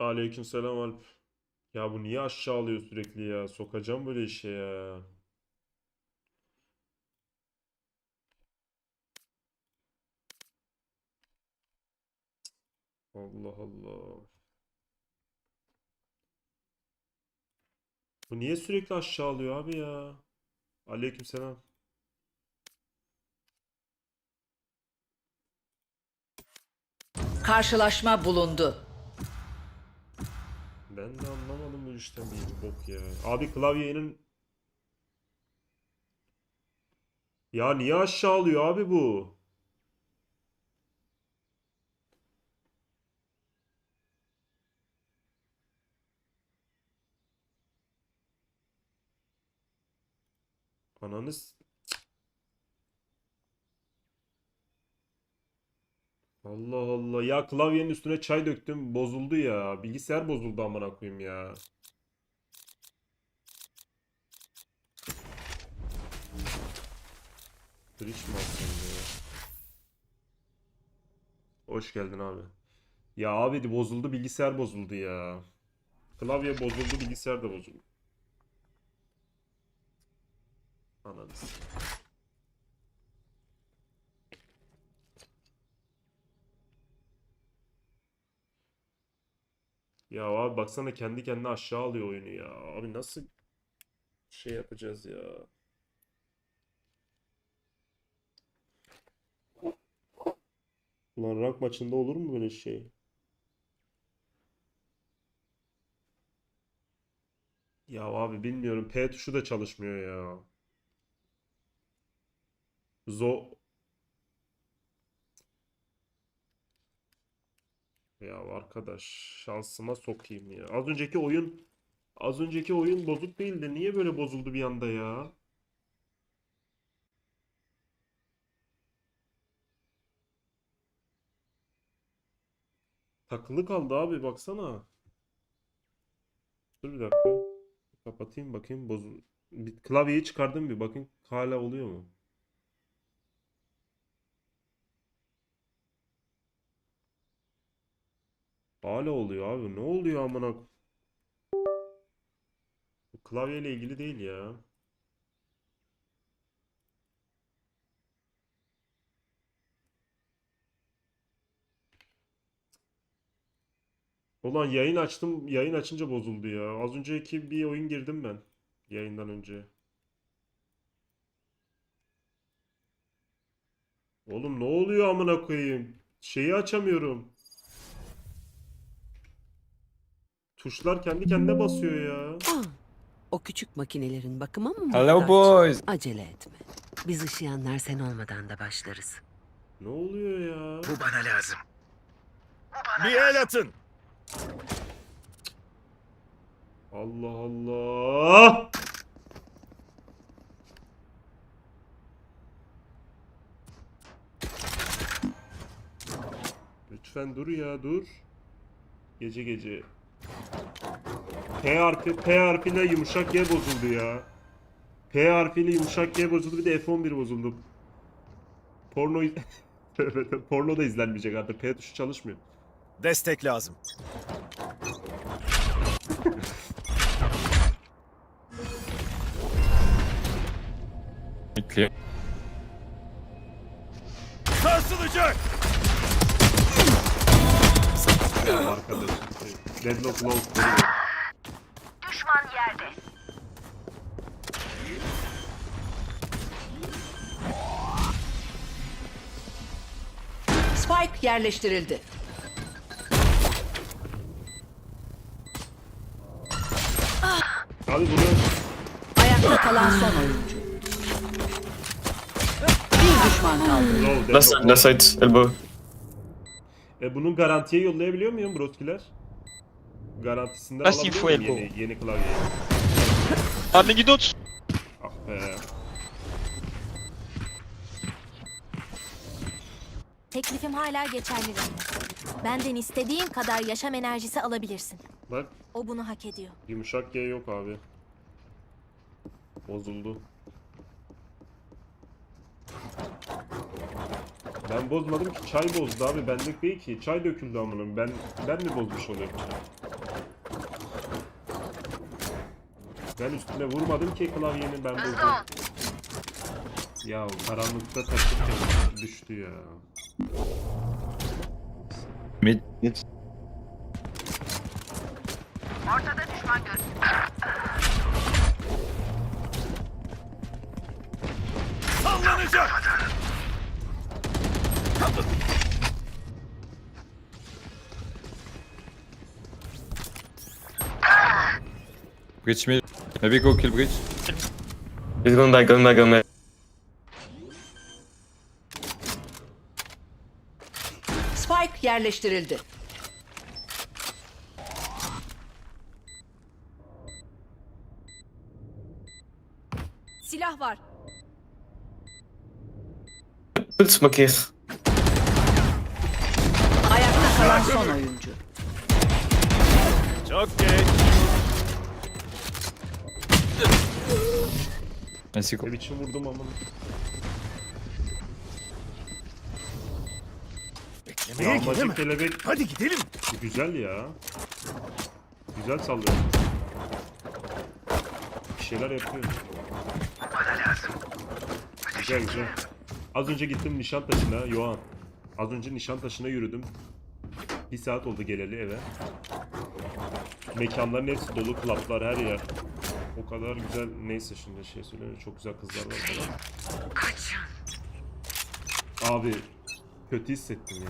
Aleykümselam Alp. Ya bu niye aşağı alıyor sürekli ya? Sokacağım böyle işe ya. Allah Allah. Bu niye sürekli aşağı alıyor abi ya? Aleykümselam. Karşılaşma bulundu. Ben de anlamadım bu işten bir bok ya. Abi klavyenin Ya niye aşağı alıyor abi bu? Ananız Allah Allah ya klavyenin üstüne çay döktüm bozuldu ya. Bilgisayar bozuldu amına koyayım ya. Twitch mi? Hoş geldin abi. Ya abi bozuldu bilgisayar bozuldu ya. Klavye bozuldu bilgisayar da bozuldu. Ananı Ya abi baksana kendi kendine aşağı alıyor oyunu ya. Abi nasıl şey yapacağız ya? Ulan rank maçında olur mu böyle şey? Ya abi bilmiyorum. P tuşu da çalışmıyor ya. Zo Ya arkadaş şansıma sokayım ya. Az önceki oyun az önceki oyun bozuk değildi. Niye böyle bozuldu bir anda ya? Takılı kaldı abi baksana. Dur bir dakika. Kapatayım bakayım bozul. Bir klavyeyi çıkardım bir bakın hala oluyor mu? Hala oluyor abi. Ne oluyor amına? Bu klavyeyle ilgili değil ya. Ulan yayın açtım. Yayın açınca bozuldu ya. Az önceki bir oyun girdim ben. Yayından önce. Oğlum ne oluyor amına koyayım? Şeyi açamıyorum. Tuşlar kendi kendine basıyor ya. Ah, o küçük makinelerin bakıma mı Hello muhtaç? boys. Acele etme. Biz ışıyanlar sen olmadan da başlarız. Ne oluyor ya? Bu bana lazım. Bir el atın. Allah Allah. Lütfen dur ya dur. Gece gece. P harfi, P harfiyle yumuşak G bozuldu ya. P harfiyle yumuşak G bozuldu bir de F11 bozuldu. Porno Evet, porno da izlenmeyecek artık. P tuşu çalışmıyor. Destek lazım. Clear. Sarsılacak. Arkadaş. Deadlock low. Spike yerleştirildi. Abi bunu Ayakta kalan son oyuncu. Bir düşman kaldı. low Left deadlock side, left side, elbow. E bunun garantiye yollayabiliyor muyum broskiler? Garantisinden alabiliyor info elbow. yeni, yeni klavyeyi? Running dots. Ah be. Teklifim hala geçerli Reyna. Benden istediğin kadar yaşam enerjisi alabilirsin. Bak O bunu hak ediyor. yumuşak G yok abi. Bozuldu. Ben bozmadım ki çay bozdu abi benlik değil ki. Çay döküldü amına. Ben ben mi bozmuş oluyorum? Ben üstüne vurmadım ki klavyenin ben vurdum. Ya karanlıkta taşırken düştü ya. Mid. Sallanacak. Bridge mid. Maybe go kill bridge. He's going back, going back, going back. Spike yerleştirildi. Silah var. Put smokies. Ayakta kalan son oyuncu. Çok geç. I see. Ne biçim vurdum ama. Beklemeye Yağmacı gidemem. kelebek Hadi gidelim. güzel ya. Güzel sallıyor. Bir şeyler yapıyor. Güzel güzel. Az önce gittim Nişantaşı'na, Yoğan. Az önce Nişantaşı'na yürüdüm. Bir saat oldu geleli eve. Mekanların hepsi dolu, klaplar her yer. O kadar güzel, neyse şimdi şey söyleyeyim, çok güzel kızlar var falan. Abi, kötü hissettim ya.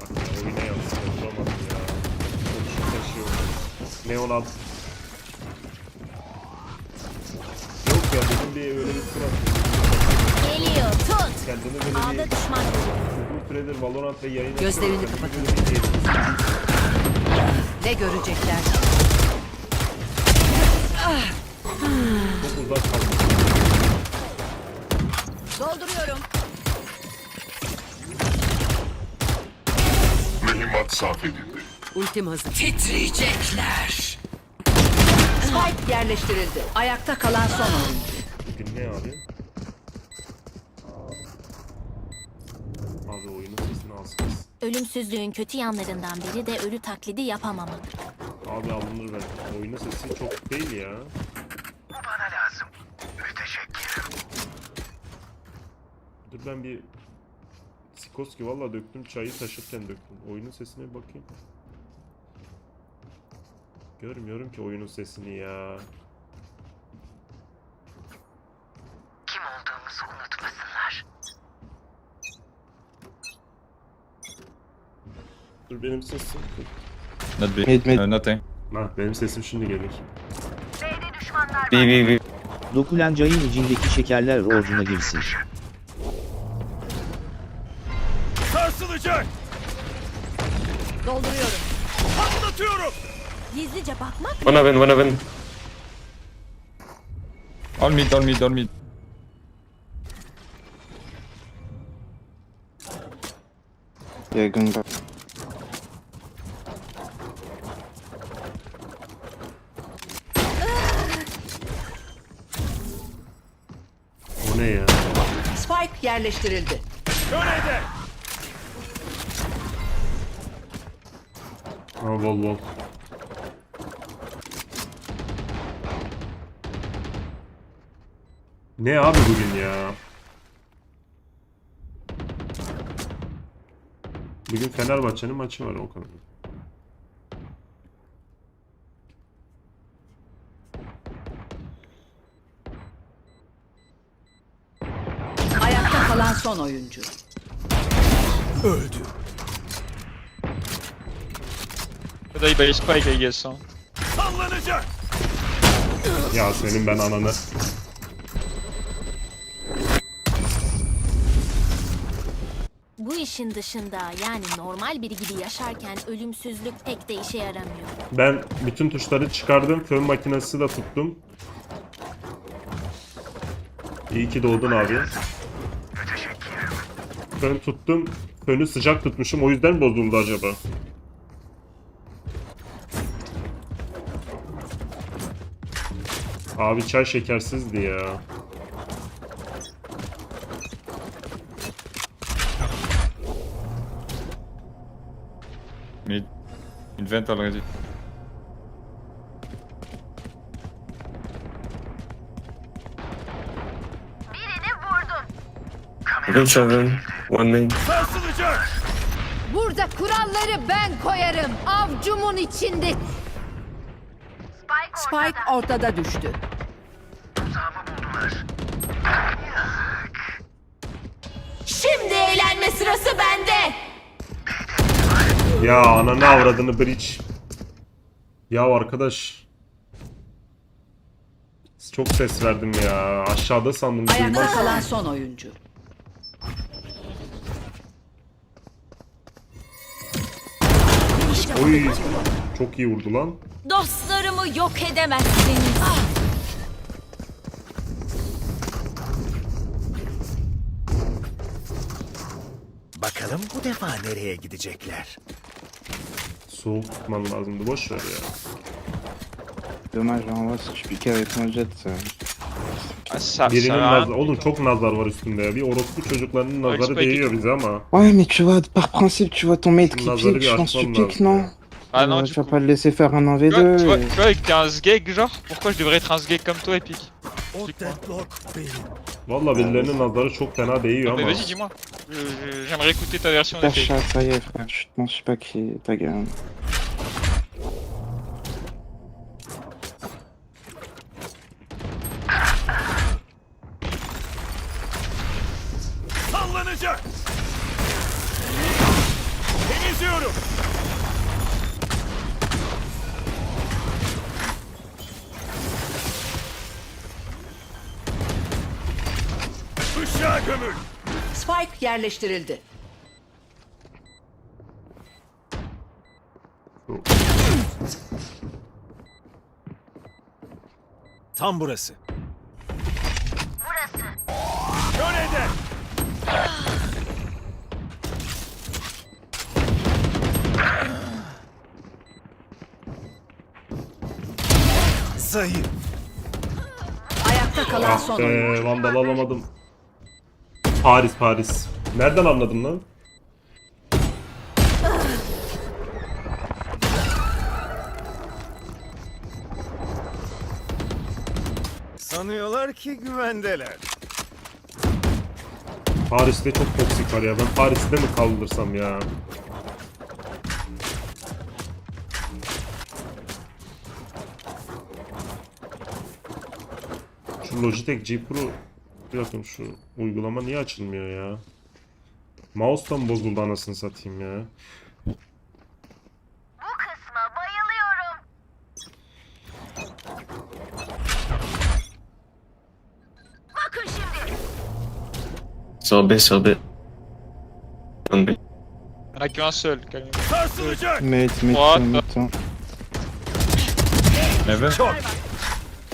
Bak ya oyuna yansıdı, vuramadım ya. Konuşup taşıyor. Neon alt. Yok ya dedim bir öyle bir surat. Geliyor tut. Kendini böyle Ağda bir düşman uzun süredir Valorant ve yayın Gözlerini yapıyor. Ne görecekler? Çok uzak kalmış. Dolduruyorum. Ultim hazır. Titriyecekler. Spike yerleştirildi. Ayakta kalan son oyuncu. Bugün ne abi? Abi oyunun sesini alsınız. Ölümsüzlüğün kötü yanlarından biri de ölü taklidi yapamamak. Abi alınır ben. Oyunun sesi çok değil ya. Dur ben bir Sikoski valla döktüm çayı taşırken döktüm. Oyunun sesine bir bakayım. Görmüyorum ki oyunun sesini ya. Benim sesim. Not B. Mid, mid. Uh, nothing. Ha benim sesim şimdi gelir. B, B, B. Dokulan çayın içindeki şekerler orucuna girsin. Sarsılacak. Dolduruyorum. Patlatıyorum. Gizlice bakmak Wanna win, wanna win. On mid, on mid, on mid. Yeah, going back. O ne ya? Spike yerleştirildi. Körede. Ha vol vol. Ne abi bugün ya? Bugün Fenerbahçe'nin maçı var o kadar. Ayakta kalan son oyuncu. Öldü. They base spike, I guess. Huh? Sallanacak. Ya senin ben ananı. bu işin dışında yani normal biri gibi yaşarken ölümsüzlük pek de işe yaramıyor. Ben bütün tuşları çıkardım. Fön makinesi de tuttum. İyi ki doğdun abi. Fön tuttum. Fönü sıcak tutmuşum. O yüzden bozuldu acaba. Abi çay şekersizdi ya. Mid. In vent already. One seven. One main. Sarsılacak. Burada kuralları ben koyarım. Avcumun içinde. Spike ortada düştü. Şimdi eğlenme sırası bende. Ya ananı avradını bridge. Ya arkadaş. Çok ses verdim ya. Aşağıda sandım Ayakta kalan son oyuncu. Oy. Çok iyi vurdu lan. Dostlarımı yok edemezsiniz. Bakalım bu defa nereye gidecekler? Soğuk tutman lazımdı. Boş ver ya. Dommage, en vrai, si tu piquais avec mon jet, ça... Ça, Birinin ça nazar... Oğlum çok nazar var üstünde ya. Bir orospu çocuklarının nazarı Express değiyor bize ama. Ouais, mais tu vois, par principe, tu vois ton mate qui Nazarı pique, bir je pense que tu açmam piques, lazım non? ya. Ah non, du Tu vas coup. pas le laisser faire un Tu vois, tu 1v2 vois, et- tu vois, avec t'es un sgeg, genre, pourquoi je devrais être un sgeg comme toi benim. Valla birilerinin nazarı çok fena değiyor Mais ama. vas-y, dis-moi. Je- je- J'aimerais écouter ta version Ta des faits. chat, ça y est, frère, je te m'en suis pas qui ta gueule. Gömül. Spike yerleştirildi. Tam burası. Burası. Şöyle Zayıf. Ayakta kalan Ah son be vandal alamadım. Paris Paris. Nereden anladın lan? Sanıyorlar ki güvendeler. Paris'te çok toksik var ya. Ben Paris'te mi kaldırsam ya? Şu Logitech G Pro bir bakın şu uygulama niye açılmıyor ya? Mouse'dan bozuldu anasını satayım ya. Sur B, sur B. One B. Y'en a qu'un seul, calme. Mate, mate, What mate.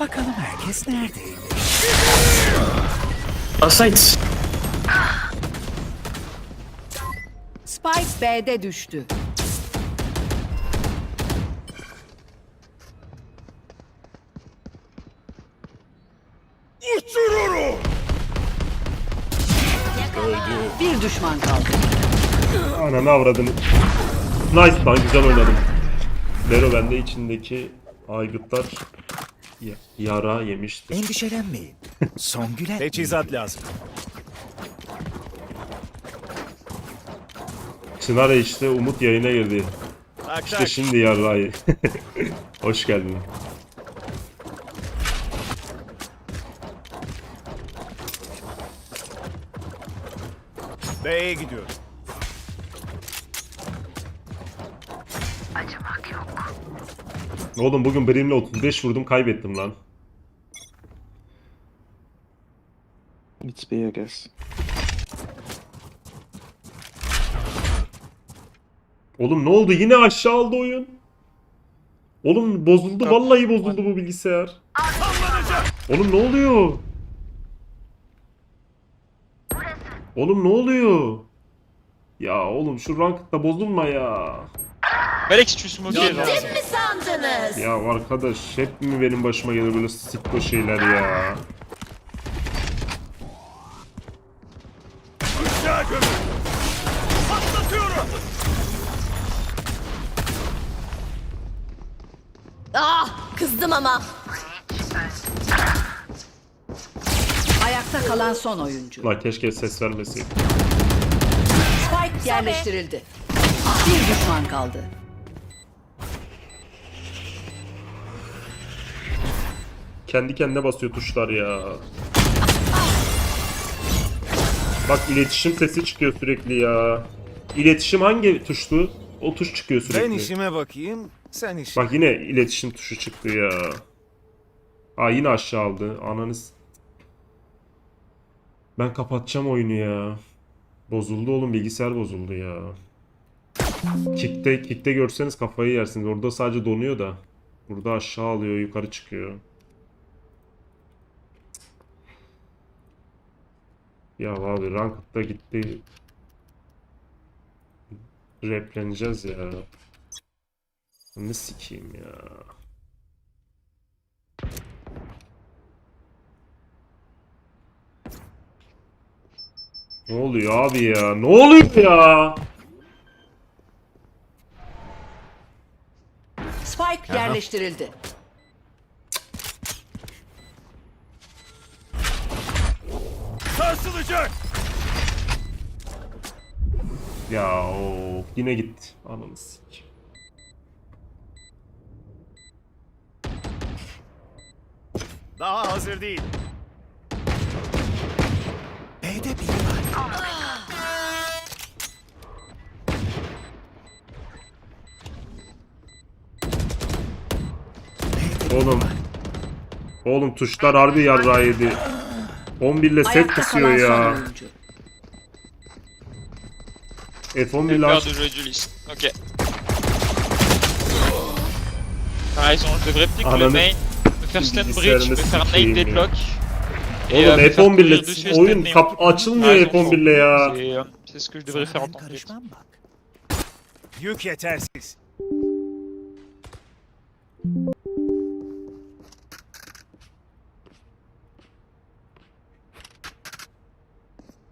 Bakalım herkes neredeymiş. Outside! Spike B'de düştü. Uçururum. Bir düşman kaldı. Ananı avradını. Nice lan güzel oynadım. Bero bende içindeki aygıtlar ya- yara yemiştir. Endişelenmeyin. Son gülen. Teçhizat lazım. Çınar işte Umut yayına girdi. Tak İşte tak. şimdi yarrayı. Hoş geldin. B'ye gidiyorum. Oğlum bugün Brim'le 35 vurdum kaybettim lan. It's B, I guess. Oğlum ne oldu? Yine aşağı aldı oyun. Oğlum bozuldu. Vallahi bozuldu bu bilgisayar. Oğlum ne oluyor? Oğlum ne oluyor? Ya oğlum şu rankta bozulma ya. Smokais, genre. Kim mi sandınız? Ya arkadaş hep mi benim başıma gelir böyle sikko şeyler ya? Işığa gömül. Patlatıyorum. Ah kızdım ama. Ayakta kalan son oyuncu. La keşke ses vermeseydim. Spike yerleştirildi. Bir düşman kaldı. Kendi kendine basıyor tuşlar ya. Bak iletişim sesi çıkıyor sürekli ya. İletişim hangi tuştu? O tuş çıkıyor sürekli. Ben işime bakayım, sen işine. Bak yine iletişim tuşu çıktı ya. Aa yine aşağı aldı. Ananız. Ben kapatacağım oyunu ya. Bozuldu oğlum bilgisayar bozuldu ya. Kick'te, kick'te görseniz kafayı yersiniz. Orada sadece donuyor da. Burada aşağı alıyor, yukarı çıkıyor. Ya abi Ranked'da gitti. Repleneceğiz ya. Ne sikeyim ya. Ne oluyor abi ya? Ne oluyor ya? Spike yerleştirildi. Sarsılacak. Ya o yine gitti. Ananı sikeyim. Daha hazır değil. B'de biri var. Oğlum. Oğlum tuşlar harbi yarrağı yedi. 11 ile set Ayakta kısıyor kalan son ya. oyuncu. F11 J'ai ile peur aç. de dueliste. Ok. Ah, ils ont, je devrais piquer Ah, le main, mais- me faire stun Bilgisayarını bridge, me faire sikeyim nade ya. deadlock. Et Oğlum euh, me faire F11 courir dessus et oyun kap açılmıyor Ah, ont F11 ile ya. C'est euh, c'est ce que je devrais faire en tant que dev. Yük yetersiz.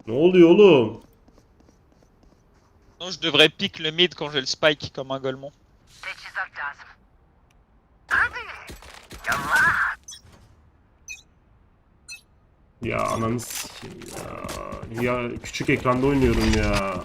Ne oluyor oğlum? Non, je devrais pick le mid quand j'ai le spike comme un golemon. Ya ananı sikeyim ya. Ya küçük ekranda oynuyorum ya.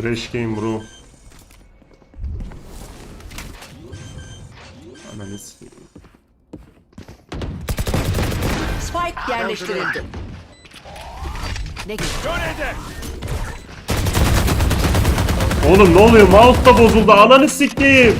Crash game bro. Ananı sikeyim. Spike yerleştirildi. Ne eder. Oğlum ne oluyor? Mouse da bozuldu. Ananı sikeyim.